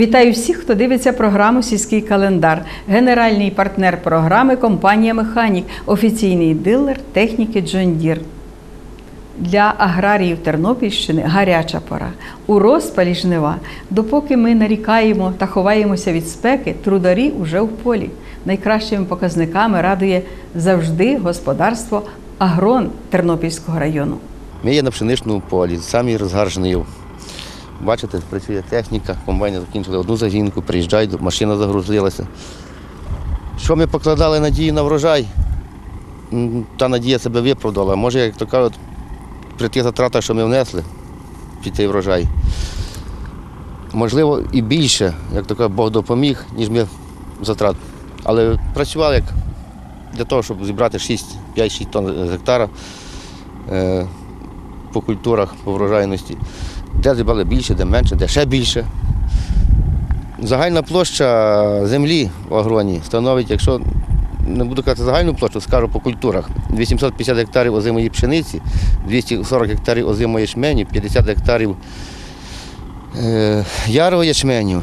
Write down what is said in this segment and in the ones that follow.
Вітаю всіх, хто дивиться програму Сільський календар. Генеральний партнер програми компанія Механік, офіційний дилер техніки John Deere. Для аграріїв Тернопільщини гаряча пора. У розпалі жнива. Допоки ми нарікаємо та ховаємося від спеки, трударі уже в полі. Найкращими показниками радує завжди господарство Агрон Тернопільського району. Ми є на пшеничному полі, самі розгаржений. Бачите, працює техніка, комбайни закінчили одну загінку, приїжджають, машина загрузилася. Що ми покладали надію на врожай? Та надія себе виправдала. Може, як то кажуть, при тих затратах, що ми внесли під цей врожай, можливо, і більше, як то кажуть, Бог допоміг, ніж ми затрат. Але працювали як для того, щоб зібрати 5-6 тонн з гектара. Е, по культурах, по врожайності. Де зібрали більше, де менше, де ще більше. Загальна площа землі в агроні становить, якщо не буду казати загальну площу, скажу по культурах. 850 гектарів озимої пшениці, 240 гектарів озимої ячменю, 50 гектарів е, ярого ячменю,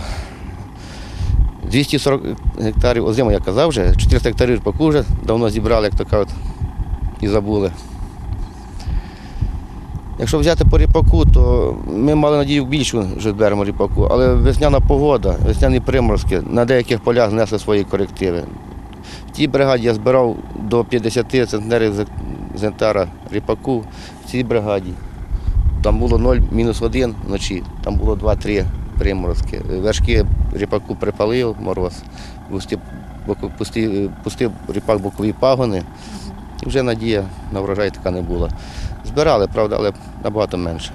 240 гектарів озимої, я казав вже, 400 гектарів ріпаку вже давно зібрали, як то кажуть, і забули. Якщо взяти по ріпаку, то ми мали надію більшу вже беремо ріпаку, але весняна погода, весняні приморозки на деяких полях знесли свої корективи. В тій бригаді я збирав до 50 центнерів з- з гектара ріпаку. В цій бригаді там було 0, мінус 1 вночі, там було 2-3 приморозки. Вершки ріпаку припалив мороз, пустив, пустив, пустив ріпак бокові пагони. І вже надія на врожай така не була. Збирали, правда, але набагато менше.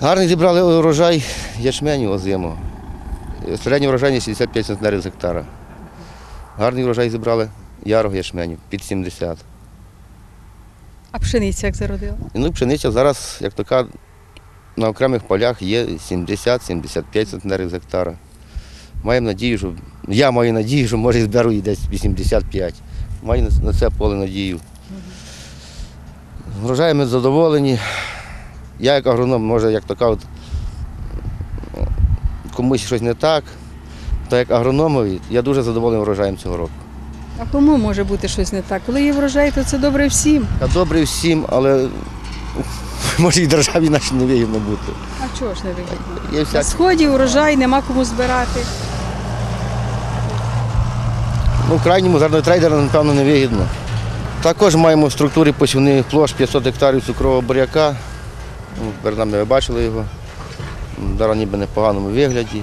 Гарний зібрали урожай ячменю озиму. Середній врожайність 65 центнерів з гектара. Гарний врожай зібрали ярого ячменю під 70. А пшениця як зародила? Ну, пшениця зараз, як кажуть, на окремих полях є 70-75 центнерів з гектара. Маємо надію, що я маю надію, що може зберу і десь 85. Маю на це поле надію. Врожаями задоволені. Я як агроном, може, як то кажуть, комусь щось не так. Та як агрономові, я дуже задоволений врожаєм цього року. А кому може бути щось не так? Коли є врожай, то це добре всім. Я добрий всім, але може і державі нашій не вигідно бути. А чого ж не вигідно? Є На сході урожай, нема кому збирати. Ну, крайньому зернотрейдеру, напевно, не вигідно. Також маємо в структурі посівних площ 500 гектарів цукрового буряка. Ну, Перед нами ви бачили його. Зараз ніби не в непоганому вигляді.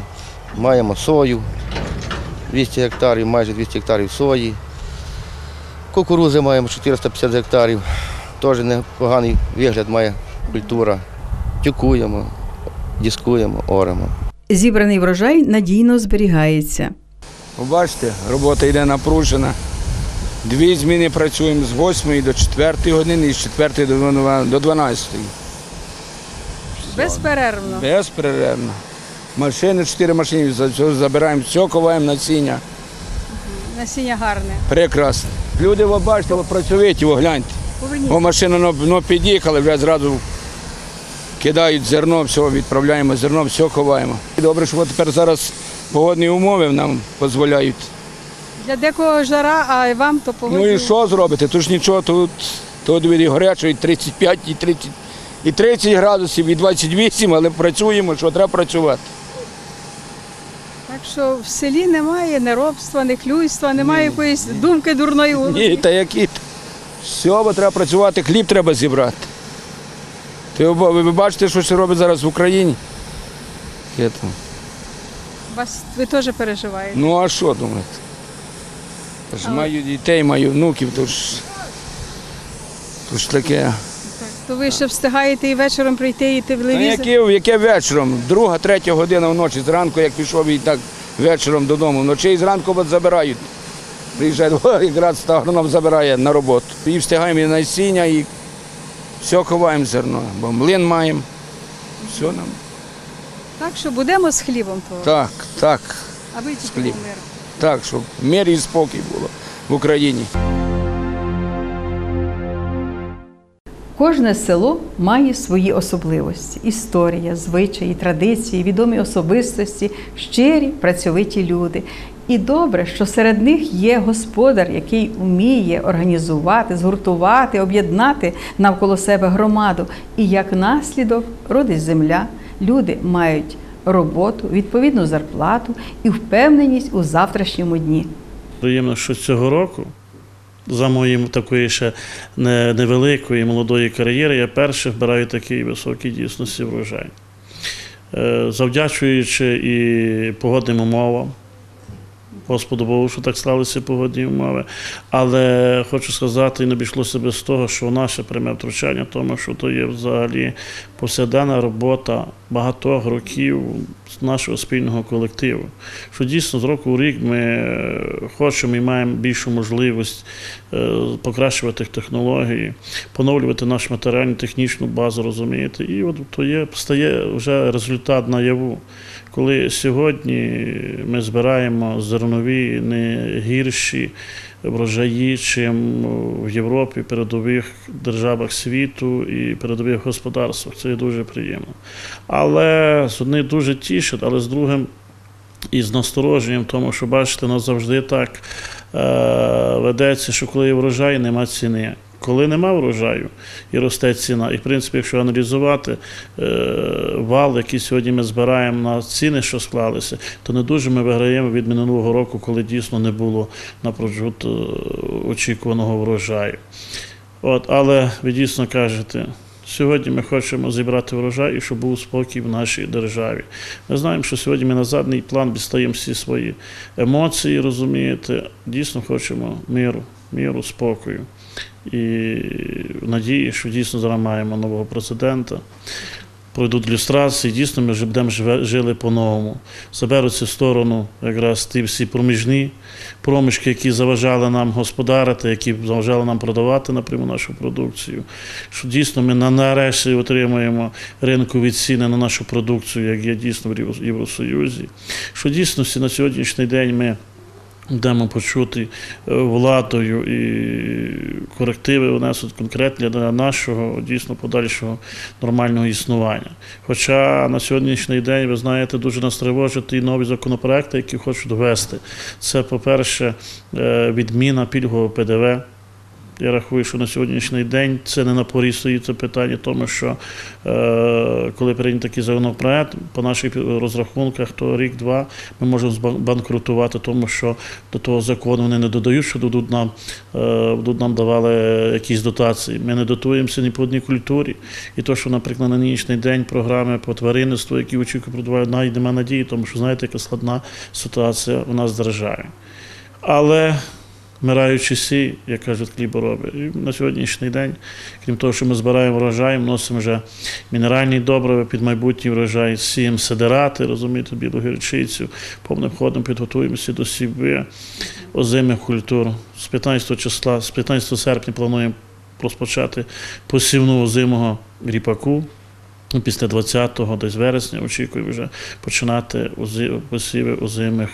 Маємо сою 200 гектарів, майже 200 гектарів сої. Кукурузи маємо 450 гектарів. Теж непоганий вигляд має культура. Тюкуємо, дискуємо, оремо. Зібраний врожай надійно зберігається. Ви Бачите, робота йде напружена. Дві зміни працюємо з 8 до 4 години і з 4 до 12 Безперервно. Безперервно. Машини, 4 машини, забираємо, все коваємо насіння. Насіння гарне. Прекрасно. Люди, ви бачите, ви працьовиті, ви гляньте. Поверніть. Бо машина ну, ну, під'їхала, вже зразу кидають зерно, все, відправляємо зерно, все ховаємо. Добре, що тепер зараз погодні умови нам дозволяють. Для декого жара, а вам то погода. Ну і що зробити? Тут ж нічого, тут, тут від гарячої 35 і 30, і 30 градусів, і 28, але працюємо, що треба працювати. Так що в селі немає неробства, не клюйства, немає якоїсь думки дурної у Ні, та які. Все, бо треба працювати, хліб треба зібрати. Ти ви ви бачите, що ще робить зараз в Україні? Там. Вас ви теж переживаєте. Ну а що думаєте? Ж маю дітей, маю внуків, то ж, таке. То ви ще встигаєте і вечором прийти і телевізор. яке, яке вечором? Друга, третя година вночі, зранку, як пішов і так вечором додому. Вночі і зранку от забирають. Приїжджають, о, якраз та агроном забирає на роботу. І встигаємо і насіння, і все ховаємо зерно, бо млин маємо. Все нам. Так що будемо з хлібом то. Так, так, А ви тільки хліб. Так, щоб мир і спокій було в Україні. Кожне село має свої особливості: історія, звичаї, традиції, відомі особистості, щирі, працьовиті люди. І добре, що серед них є господар, який вміє організувати, згуртувати, об'єднати навколо себе громаду. І як наслідок родить земля, люди мають роботу, відповідну зарплату і впевненість у завтрашньому дні. Приємно, що цього року, за моїм такої ще невеликої молодої кар'єри, я перше вбираю такий високий дійсності врожай. Е, Завдячуючи і погодним умовам, Господу Богу, що так сталися погодні умови. Але хочу сказати, і не обійшлося без того, що наше пряме втручання, тому що то є взагалі повсякденна робота багатьох років нашого спільного колективу. Що дійсно з року в рік ми е, хочемо і маємо більшу можливість е, покращувати технології, поновлювати нашу матеріальну технічну базу, розумієте. І от то є, стає вже результат наяву. Коли сьогодні ми збираємо зернові не гірші врожаї, чим в Європі, передових державах світу і передових господарствах, це дуже приємно. Але з одним дуже тішить, але з другим і з настороженням, тому що бачите, нас завжди так е, ведеться, що коли є врожай, нема ціни. Коли нема врожаю і росте ціна, і в принципі, якщо аналізувати е, вал, який сьогодні ми збираємо на ціни, що склалися, то не дуже ми виграємо від минулого року, коли дійсно не було напрочуд е, очікуваного врожаю. От, але ви дійсно кажете, сьогодні ми хочемо зібрати врожай і щоб був спокій в нашій державі. Ми знаємо, що сьогодні ми на задній план відстаємо всі свої емоції, розумієте, дійсно хочемо миру, миру, спокою. І надії, що дійсно зараз маємо нового президента. Пройдуть люстрації, дійсно ми будемо жили по-новому. Заберуться в сторону якраз ті всі проміжні проміжки, які заважали нам господарити, які заважали нам продавати напряму нашу продукцію. Що дійсно ми нарешті отримуємо ринкові ціни на нашу продукцію, як є дійсно в Євросоюзі. Що дійсно на сьогоднішній день ми Дамо почути е, владою і корективи внесуть конкретні для нашого дійсно подальшого нормального існування. Хоча на сьогоднішній день, ви знаєте, дуже нас тривожать і нові законопроекти, які хочуть ввести. Це, по-перше, е, відміна пільгового ПДВ. Я рахую, що на сьогоднішній день це не на порі стоїть питання, тому що е, коли прийнятий такий законопроект, по наших розрахунках, то рік-два ми можемо банкрутувати, тому що до того закону вони не додають, що дадуть нам, е, нам давали якісь дотації. Ми не дотуємося ні по одній культурі. І то, що, наприклад, на нинішній день програми по тваринництву, які очікують продавають, навіть немає надії, тому що знаєте, яка складна ситуація у нас в державі. Але вмираючи всі, як кажуть хлібороби. І на сьогоднішній день, крім того, що ми збираємо врожай, вносимо вже мінеральні добрива під майбутній врожай, сіємо седерати, розумієте, білу гірчицю, повним ходом підготуємося до сіви озимих культур. З 15 числа, з 15 серпня плануємо розпочати посівну озимого ріпаку. Ну, Після 20-го, десь вересня, очікую вже починати посіви озимих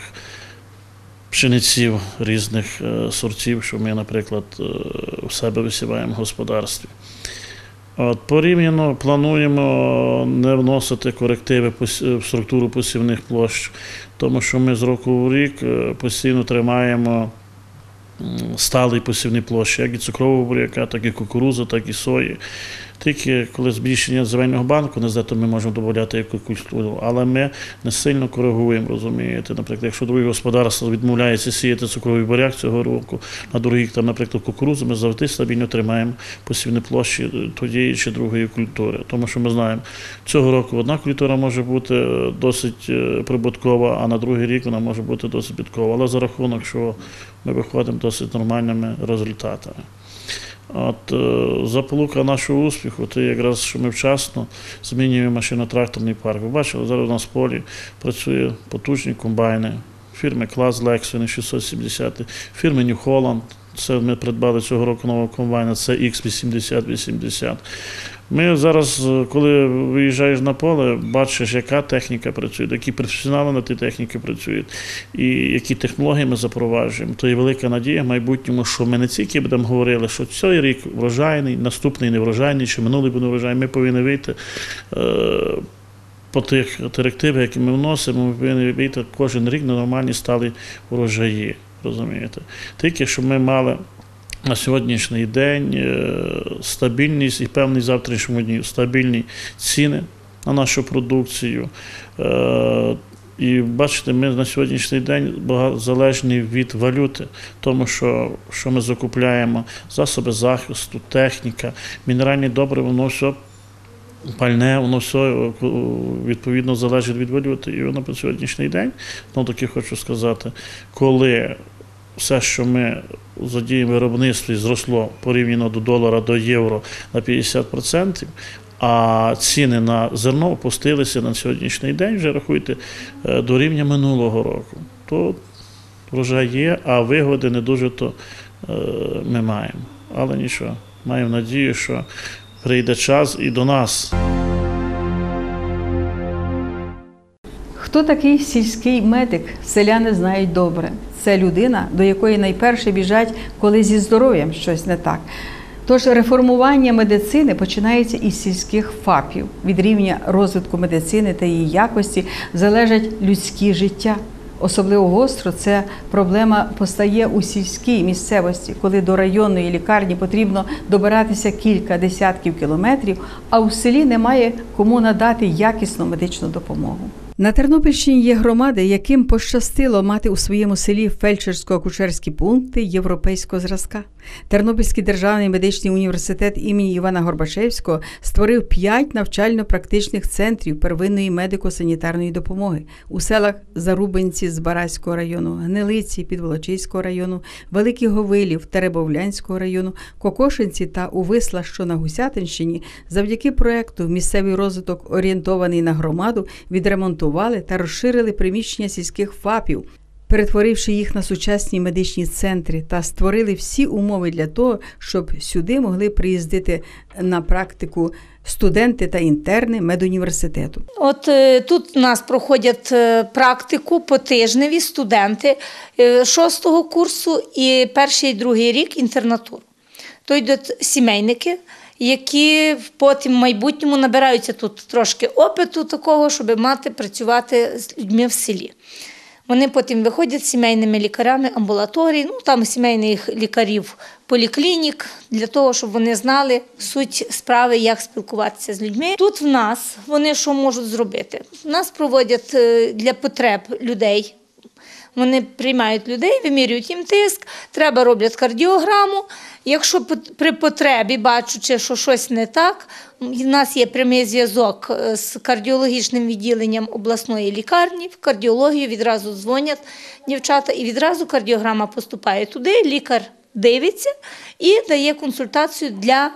пшениців різних е, сортів, що ми, наприклад, е, у себе висіваємо в господарстві. От, порівняно плануємо не вносити корективи в структуру посівних площ, тому що ми з року в рік е, постійно тримаємо сталий посівні площі, як і цукрового буряка, так і кукурудзи, так і сої. Тільки коли збільшення земельного банку, не знаю, то ми можемо додати яку культуру, але ми не сильно коригуємо, розумієте. Наприклад, якщо друге господарство відмовляється сіяти цукровий буряк цього року, на другий там, наприклад, кукурудзу, ми завжди стабільно тримаємо посівні площі е, тієї чи другої культури. Тому що ми знаємо, цього року одна культура може бути е, досить е, прибуткова, а на другий рік вона може бути досить збиткова. Але за рахунок, що ми виходимо досить нормальними результатами. От е, заполука нашого успіху, це якраз що ми вчасно змінюємо машино-тракторний парк. Ви бачили, зараз у нас в полі працює потужні комбайни. Фірми Клас Lexus 670, фірми New Holland, Це ми придбали цього року нового комбайна, це X8080. Ми зараз, е, коли виїжджаєш на поле, бачиш, яка техніка працює, які професіонали на тій техніці працюють, і які технології ми запроваджуємо. То є велика надія в майбутньому, що ми не тільки будемо говорили, що цей рік врожайний, наступний не врожайний, чи минулий буде врожайний, ми повинні вийти. Е- по тих директивах, які ми вносимо, ми повинні вийти кожен рік на нормальні стали урожаї. Розумієте? Тільки щоб ми мали на сьогоднішній день е, стабільність і певний завтрашньому дні стабільні ціни на нашу продукцію. Е, І бачите, ми на сьогоднішній день залежні від валюти, тому що, що ми закупляємо засоби захисту, техніка, мінеральні добрива, воно все пальне, воно все відповідно залежить від валюти. І воно по сьогоднішній день, ну таки хочу сказати, коли все, що ми задіємо виробництві, зросло порівняно до долара до євро на 50%, а ціни на зерно опустилися на сьогоднішній день, вже рахуйте, е, до рівня минулого року. То врожай є, а вигоди не дуже то е, ми маємо. Але нічого, маємо надію, що прийде час і до нас. Хто такий сільський медик? Селяни знають добре. Це людина, до якої найперше біжать, коли зі здоров'ям щось не так. Тож реформування медицини починається із сільських ФАПів. Від рівня розвитку медицини та її якості залежать людські життя. Особливо гостро це проблема постає у сільській місцевості, коли до районної лікарні потрібно добиратися кілька десятків кілометрів, а у селі немає кому надати якісну медичну допомогу. На Тернопільщині є громади, яким пощастило мати у своєму селі фельдшерсько-акушерські пункти європейського зразка. Тернопільський державний медичний університет імені Івана Горбачевського створив п'ять навчально-практичних центрів первинної медико-санітарної допомоги у селах Зарубинці з Бараського району, Гнилиці Підволочиського району, Великий Говилів Теребовлянського району, Кокошинці та Увисла, що на Гусятинщині, завдяки проекту Місцевий розвиток орієнтований на громаду відремонтували та розширили приміщення сільських ФАПів перетворивши їх на сучасні медичні центри та створили всі умови для того, щоб сюди могли приїздити на практику студенти та інтерни медуніверситету. От е, тут у нас проходять е, практику по тижневі студенти е, шостого курсу і перший і другий рік інтернатуру. То йдуть сімейники, які потім в майбутньому набираються тут трошки опиту такого, щоб мати працювати з людьми в селі. Вони потім виходять з сімейними лікарями амбулаторій, ну там сімейних лікарів поліклінік, для того, щоб вони знали суть справи, як спілкуватися з людьми. Тут в нас вони що можуть зробити? Нас проводять е, для потреб людей. Вони приймають людей, вимірюють їм тиск, треба роблять кардіограму. Якщо при потребі, бачучи, що щось не так, у нас є прямий зв'язок е, з кардіологічним відділенням обласної лікарні. В кардіологію відразу дзвонять дівчата, і відразу кардіограма поступає туди. Лікар дивиться і дає консультацію для,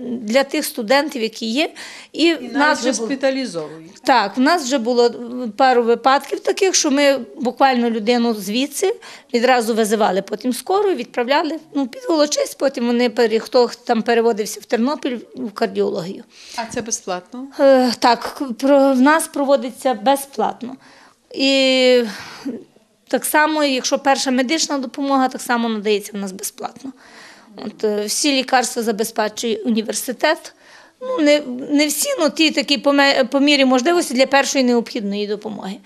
для тих студентів, які є. І, в нас вже госпіталізовують. так, в нас вже було е, пару випадків таких, що ми буквально людину звідси відразу визивали потім скору, відправляли ну, під Волочиськ, потім вони хто там переводився в Тернопіль в кардіологію. А це безплатно? Е, так, про, в нас проводиться безплатно. І так само, якщо перша медична допомога, так само надається в нас безплатно. От, е, всі лікарства забезпечує університет. Ну, не, не всі, але ті такі по, мірі можливості для першої необхідної допомоги.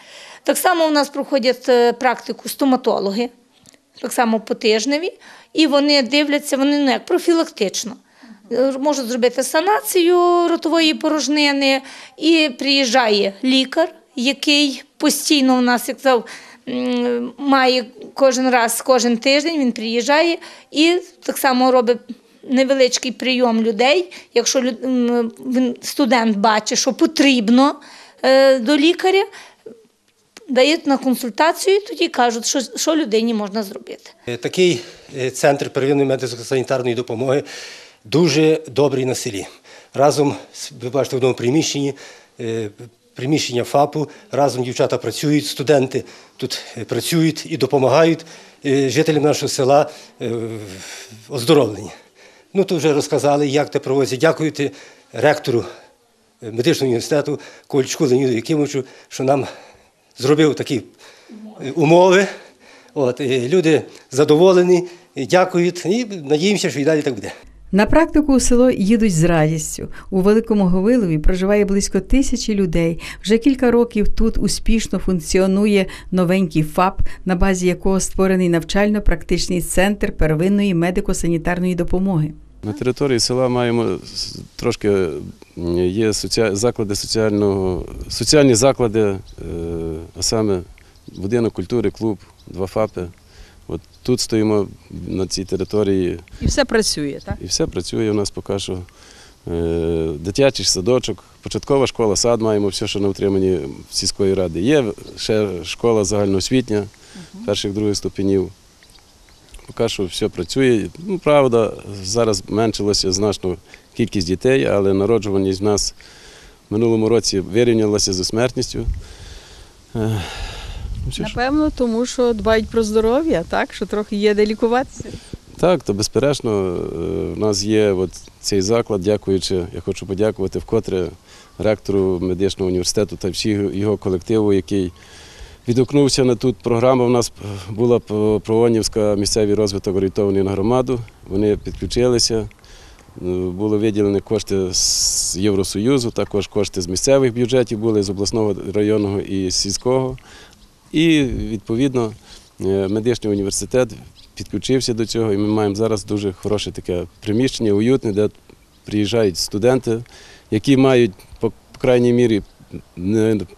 Так само у нас проходять е, практику стоматологи, так само по тижневі, і вони дивляться, вони ну, як профілактично. Е, Можуть зробити санацію ротової порожнини, і приїжджає лікар, який постійно у нас, як казав, м, має кожен раз, кожен тиждень він приїжджає і так само робить невеличкий прийом людей. Якщо студент бачить, що потрібно е, до лікаря, дають на консультацію, і тоді кажуть, що, що людині можна зробити. Е, Такий е, центр первинної медико-санітарної допомоги дуже добрий на селі. Разом, ви бачите, в одному приміщенні приміщення ФАПу. Разом дівчата працюють, студенти тут е, працюють і допомагають е, жителям нашого села е, в оздоровленні. Ну, тут вже розказали, як це проводиться. Дякуйте ректору медичного університету Ковальчуку Леоніду Якимовичу, що нам зробив такі умови. От, люди задоволені, дякують, і надіємося, що і далі так буде. На практику у село їдуть з радістю. У Великому Говилові проживає близько тисячі людей. Вже кілька років тут успішно функціонує новенький ФАП, на базі якого створений навчально-практичний центр первинної медико-санітарної допомоги. На території села маємо трошки є заклади соціального, соціальні заклади, е, а саме будинок культури, клуб, два ФАПи. Тут стоїмо на цій території І все працює, так? і все працює у нас поки що. Е, Дитячий садочок, початкова школа, сад маємо все, що на утриманні сільської ради. Є ще школа загальноосвітня перших других ступенів. Поки що все працює. Ну, правда, зараз зменшилася значно кількість дітей, але народжуваність в нас в минулому році вирівнялася зі смертністю. Ну. Напевно, тому що дбають про здоров'я, так? Що трохи є де лікуватися. Так, то безперечно, е, в нас є от цей заклад, дякуючи, я хочу подякувати вкотре ректору медичного університету та всіх його колективу, який відгукнувся на тут. Програма у нас була про- Проонівська місцевий розвиток орієнтований на громаду. Вони підключилися. Е, Були виділені кошти з Євросоюзу, також кошти з місцевих бюджетів були з обласного районного і сільського. І відповідно е, медичний університет підключився до цього, і ми маємо зараз дуже хороше таке приміщення, уютне, де приїжджають студенти, які мають по крайній мірі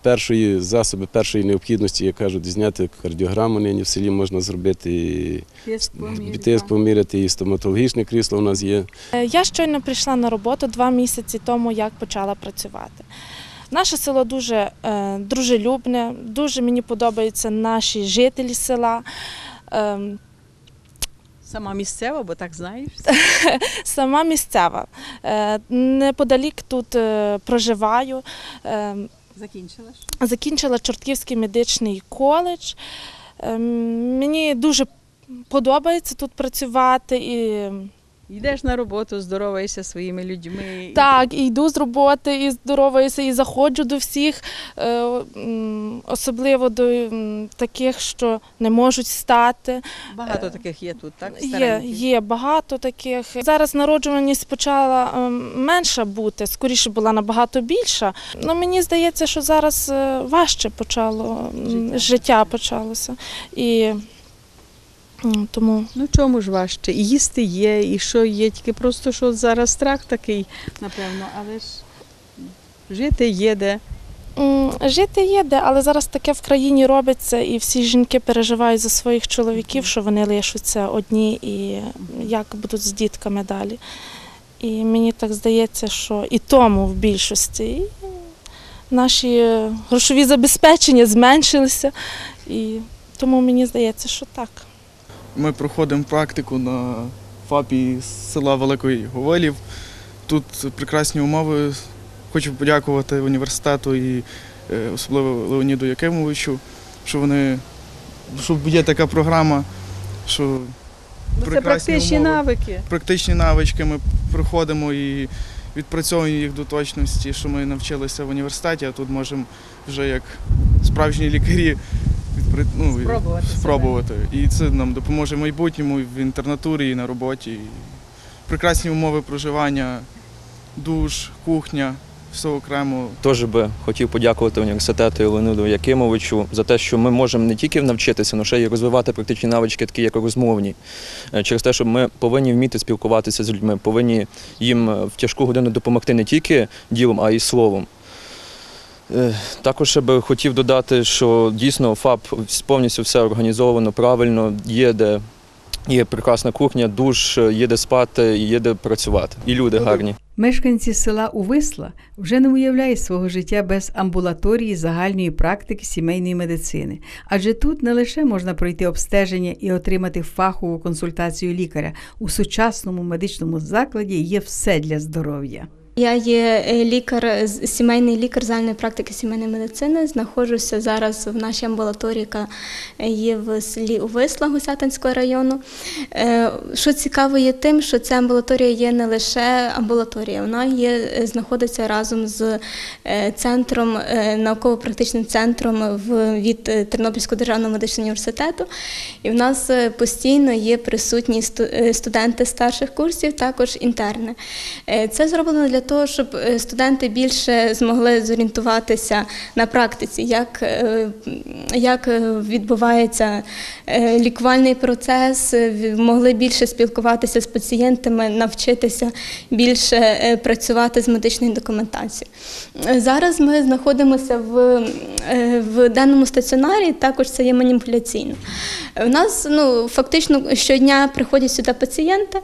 першої засоби першої необхідності, як кажуть, зняти кардіограму нині в селі можна зробити, і тиск поміряти, і стоматологічне крісло у нас є. Е, Я щойно прийшла на роботу два місяці тому, як почала працювати. Наше село дуже е, дружелюбне, дуже мені подобаються наші жителі села. Ем, Сама місцева, бо так знаєш. сама місцева. Е, неподалік тут е, проживаю. Е, Закінчила ж. закінчила Чортківський медичний коледж. Е, мені дуже подобається тут працювати. І, Йдеш на роботу, здороваєшся зі своїми людьми. Так, і йду з роботи, і здороваюся, і заходжу до всіх, е, особливо до таких, що не можуть стати. Багато таких є тут, так? Є, Стареньких. є багато таких. Зараз народжуваність почала ем, менша бути, скоріше була набагато більша. Ну мені здається, що зараз е, важче почало Життя. життя почалося. І тому Ну чому ж важче? І їсти є, і що є, тільки просто що зараз страх такий, напевно, але ж жити є де. Жити є де, але зараз таке в країні робиться, і всі жінки переживають за своїх чоловіків, що вони лишаться одні і як будуть з дітками далі. І мені так здається, що і тому в більшості і наші грошові забезпечення зменшилися. І тому мені здається, що так. Ми проходимо практику на ФАПі з села Великої Говелів. Тут прекрасні умови. Хочу подякувати університету і е, особливо Леоніду Якимовичу, що вони що є така програма, що це практичні умови. навики. практичні навички ми проходимо і відпрацьовуємо їх до точності, що ми навчилися в університеті, а тут можемо вже як справжні лікарі відпри... ну, Спробувати себе. спробувати. І це нам допоможе в майбутньому і в інтернатурі, і на роботі. І прекрасні умови проживання, душ, кухня, все окремо. Теж би хотів подякувати університету і Леониду Якимовичу за те, що ми можемо не тільки навчитися, але ще й розвивати практичні навички, такі як розмовні. Е, Через те, що ми повинні вміти спілкуватися з людьми, повинні їм е, в тяжку годину допомогти не тільки ділом, а й словом. Е, Також ще би хотів додати, що дійсно ФАП повністю все організовано правильно, є де є прекрасна кухня, душ, є де спати, є де працювати. І люди гарні. Мешканці села Увисла вже не уявляють свого життя без амбулаторії загальної практики сімейної медицини, адже тут не лише можна пройти обстеження і отримати фахову консультацію лікаря. У сучасному медичному закладі є все для здоров'я. Я є е, лікар, сімейний лікар загальної практики сімейної медицини. Знаходжуся зараз в нашій амбулаторії, яка є в селі Увисла Гусятинського району. Е, Що цікаво є тим, що ця амбулаторія є не лише амбулаторія, вона є, е, знаходиться разом з е, центром, е, науково-практичним центром від е, Тернопільського державного медичного університету. І в нас е, постійно є присутні е, студенти старших курсів, також інтерни. Е, Це зроблено для того, щоб е, студенти більше змогли зорієнтуватися на практиці, як, е, як е, відбувається лікувальний процес, могли більше спілкуватися з пацієнтами, навчитися більше працювати з медичною документацією. Зараз ми знаходимося в, в денному стаціонарі, також це є маніпуляційно. У нас ну, фактично щодня приходять сюди пацієнти.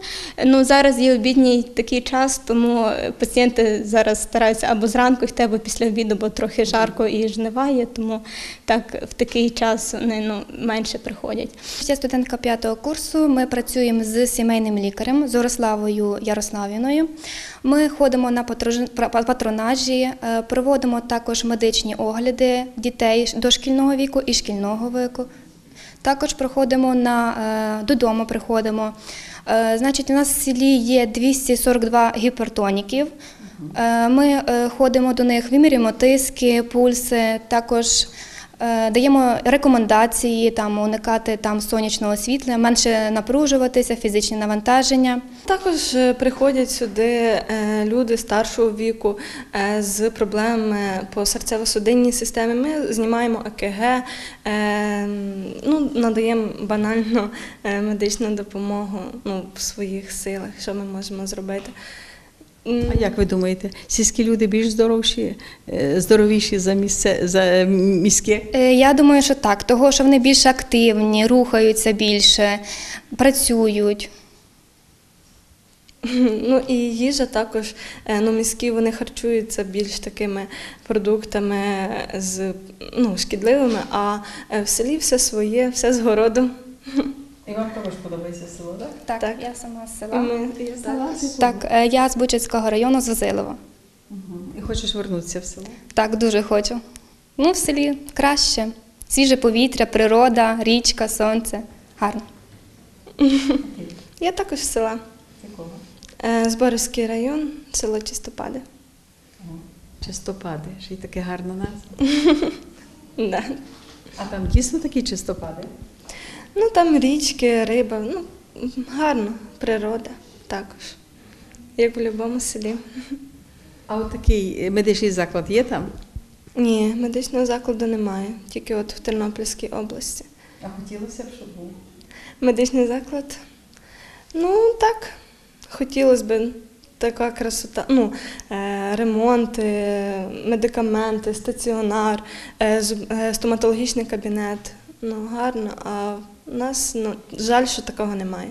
Ну, зараз є обідній такий час, тому е, пацієнти зараз стараються або зранку йти, або після обіду, бо трохи жарко і жнива є, тому так в такий час вони ну, менше приходять. Я студентка п'ятого курсу. Ми працюємо з сімейним лікарем Зорославою Ярославіною. Ми ходимо на патронажі, е, проводимо також медичні огляди дітей дошкільного віку і шкільного віку. Також проходимо на е, додому. Приходимо. Е, Значить, у нас в селі є 242 гіпертоніків. Е, Ми е, ходимо до них, вимірюємо тиски, пульси, також даємо рекомендації там уникати там сонячного світла, менше напружуватися, фізичні навантаження. Також е, приходять сюди е, люди старшого віку е, з проблемами по серцево-судинній системі. Ми знімаємо ЕКГ, е, ну, надаємо банально е, медичну допомогу ну, в своїх силах, що ми можемо зробити. А як ви думаєте, сільські люди більш здоровші, е, здоровіші за місце за міське? Е, Я думаю, що так, того, що вони більш активні, рухаються більше, працюють. Ну і їжа також, е, ну, міські вони харчуються більш такими продуктами з ну, шкідливими, а в селі все своє, все з городу. І вам також подобається село, так? Так, я сама з села. ми, і так. Так, е, я з Бучацького району з Вазилова. І хочеш вернутися в село? Так, дуже хочу. Ну, в селі краще. Свіже повітря, природа, річка, сонце. Гарно. Я також з села. Якого? Е, Зборівський район, село Чистопади. Чистопади, ще й таке гарна назва. Да. А там дійсно такі чистопади? Ну там річки, риба, ну гарно, природа також, як в будь-якому селі. А от такий медичний заклад є там? Ні, медичного закладу немає, тільки от в Тернопільській області. А хотілося б, щоб був. Медичний заклад. Ну так, хотілося б така красота. Ну, е, ремонти, медикаменти, стаціонар, е, е, стоматологічний кабінет. Ну, гарно, а в нас ну, жаль, що такого немає.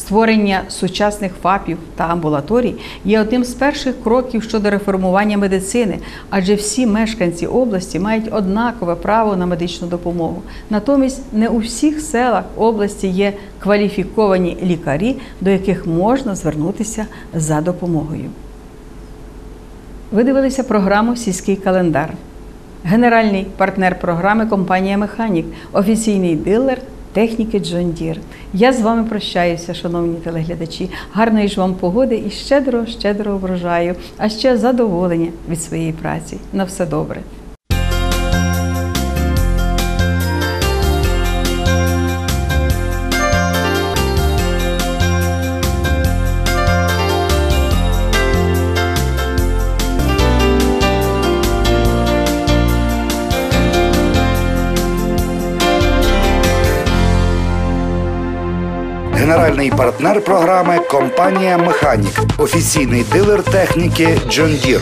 Створення сучасних ФАПів та амбулаторій є одним з перших кроків щодо реформування медицини, адже всі мешканці області мають однакове право на медичну допомогу. Натомість не у всіх селах області є кваліфіковані лікарі, до яких можна звернутися за допомогою. Ви дивилися програму Сільський календар. Генеральний партнер програми компанія Механік, офіційний дилер техніки Джон Дір. Я з вами прощаюся, шановні телеглядачі. Гарної ж вам погоди і щедрого, щедрого врожаю, а ще задоволення від своєї праці. На все добре. Генеральний партнер програми компанія Механік, офіційний дилер техніки John Deere.